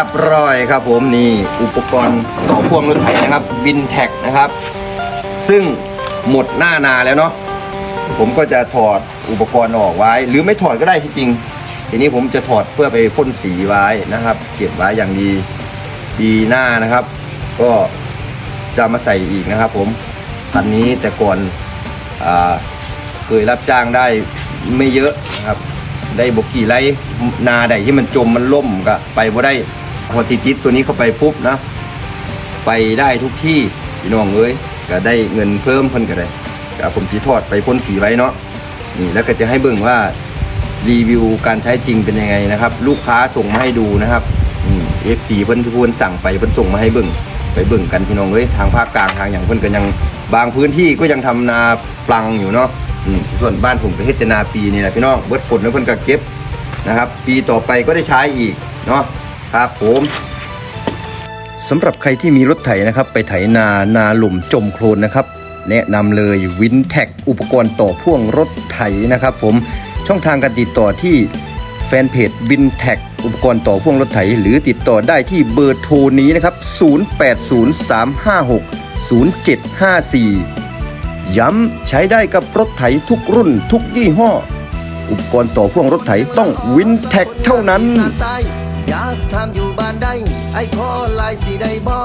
ยบร้อยครับผมนี่อุปกรณ์ต่อพ่วงรถไถนะครับวินแท็กนะครับ ซึ่งหมดหน้านาแล้วเนาะผมก็จะถอดอุปกรณ์ออกไว้ หรือไม่ถอดก็ได้ที่จริง ทีนี้ผมจะถอดเพื่อไปพ่นสีไว้นะครับ เก็บไว้อย่างดีปีหน้านะครับ ก็จะมาใส่อีกนะครับผมคันนี้แต่ก่อนอเคยรับจ้างได้ไม่เยอะนะครับ ได้บกกี่ไรนาใดที่มันจมมันล่มก็ไปบ่ได้ พอติดติดตัวนี้เข้าไปปุ๊บนะ ไปได้ทุกที่พี่น้องเอ้ยก็ได้เงินเพิ่มเพิ่นก็ได้ก็ผมสีทอดไปพ่นสีไว้เนาะนี่แล้วก็จะให้เบิ่งว่ารีวิวการใช้จริงเป็นยังไงนะครับ ลูกค้าส่งมาให้ดูนะครับเอฟซีเพิ่นทุกคนสั่งไปเพิ่นส่งมาให้เบิ่งไปเบิ่งกันพี่น้องเอ้ยทางภาคกลางทางอย่างเพิ่นก็ยังบางพื้นที่ก็ยังทำนาปลังอยู่เนาะส่วนบ้านผมก็เฮ็ดแต่นาปีนี่แหละพี่น้องเบิดฝนแล้วเพิ่นก็เก็บนะครับ ปีต่อไปก็ได้ใช้อีกเนาะ ครับผมสำหรับใครที่มีรถไถนะครับ ไปไถนานาหลุมจมโคลนนะครับ แนะนำเลยวินแท็กอุปกรณ์ต่อพ่วงรถไถนะครับ ผมช่องทางการติดต่อที่แฟนเพจวินแท็กอุปกรณ์ต่อพ่วงรถไถ หรือติดต่อได้ที่เบอร์โทรนี้นะครับ 0803560754 ย้ำใช้ได้กับรถไถทุกรุ่นทุกยี่ห้อ อุปกรณ์ต่อพ่วงรถไถต้องวินแท็กเท่านั้นสานใต้ อยากทำอยู่บ้านใดไอ้ขอลายสีได้บ่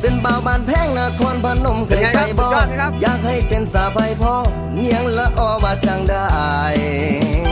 เป็นบ่าวบ้านแพงนครพนมเคยไปบ่เป็นไงครับสุดยอดไหมครับอยากให้เป็นสาไฟพ่อเนียงละออว่าจังได้